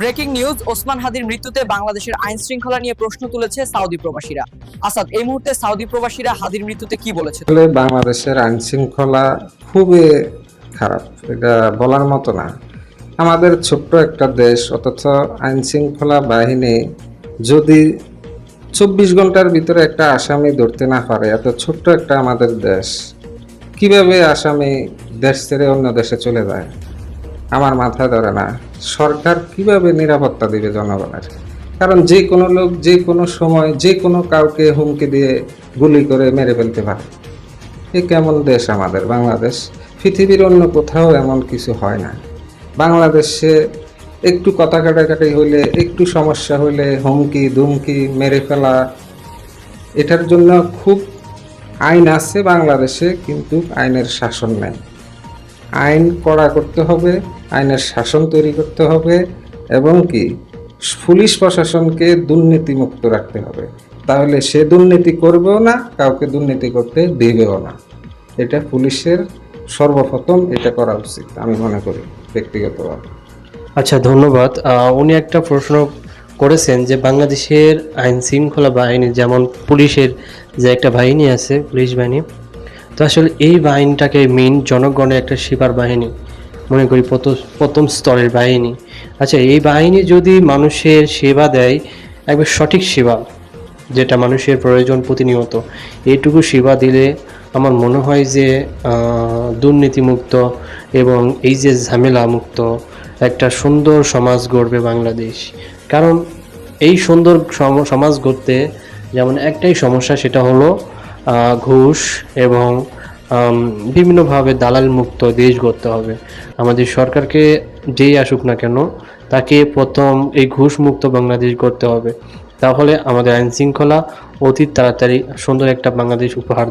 Breaking news, Osman হাদির মৃত্যুতে বাংলাদেশের আইন শৃঙ্খলা নিয়ে প্রশ্ন তুলেছে সাউদি প্রবাসীরা। আসাদ, এই মুহূর্তে সাউদি প্রবাসীরা হাদির মৃত্যুতে কি বলেছে? বাংলাদেশের আইন শৃঙ্খলা খুবই খারাপ। এটা বলার মতো না। আমাদের ছোট্ট একটা দেশ, অথচ আইন শৃঙ্খলা বাহিনী যদি চব্বিশ ঘণ্টার ভিতরে একটা আসামি ধরতে না পারে, এত ছোট্ট একটা আমাদের দেশ, কীভাবে আসামি দেশ ছেড়ে অন্য দেশে চলে যায়? আমার মাথায় ধরে না। সরকার কীভাবে নিরাপত্তা দিবে জনগণের? কারণ যে কোনো লোক, যে কোনো সময়, যে কোনো কাউকে হুমকি দিয়ে গুলি করে মেরে ফেলতে পারে। এ কেমন দেশ আমাদের? বাংলাদেশ? পৃথিবীর অন্য কোথাও এমন কিছু হয় না। বাংলাদেশে একটু কথা কাটাকাটি হইলে, একটু সমস্যা হইলে হুমকি ধুমকি মেরে ফেলা, এটার জন্য খুব আইন আছে বাংলাদেশে, কিন্তু আইনের শাসন নেই। আইন কড়া করতে হবে আইনের শাসন তৈরি করতে হবে এবং কি পুলিশ প্রশাসনকে দুর্নীতিমুক্ত রাখতে হবে। তাহলে সে দুর্নীতি করবেও না, কাউকে দুর্নীতি করতে দেবেও না। এটা পুলিশের সর্বপ্রথম এটা করা উচিত, আমি মনে করি, ব্যক্তিগতভাবে। আচ্ছা ধন্যবাদ। উনি একটা প্রশ্ন করেছেন যে বাংলাদেশের আইন শৃঙ্খলা বাহিনী, যেমন পুলিশের যে একটা বাহিনী আছে, পুলিশ বাহিনী, তো আসলে এই বাহিনীটাকে মেইন জনগণের একটা সেবার বাহিনী মনে করি প্রথম স্তরের বাহিনী। আচ্ছা এই বাহিনী যদি মানুষের সেবা দেয়, একবার সঠিক সেবা, যেটা মানুষের প্রয়োজন প্রতিনিয়ত, এইটুকু সেবা দিলে আমার মনে হয় যে দুর্নীতিমুক্ত এবং এই যে ঝামেলা মুক্ত একটা সুন্দর সমাজ গড়বে বাংলাদেশ। কারণ এই সুন্দর সম- সমাজ গড়তে যেমন একটাই সমস্যা সেটা হলো ঘুষ এবং বিভিন্নভাবে দালাল মুক্ত দেশ গড়তে হবে। আমাদের সরকারকে যেই আসুক না কেন, তাকে প্রথম এই ঘুষ মুক্ত বাংলাদেশ করতে হবে। তাহলে আমাদের আইন শৃঙ্খলা অতি তাড়াতাড়ি সুন্দর একটা বাংলাদেশ উপহার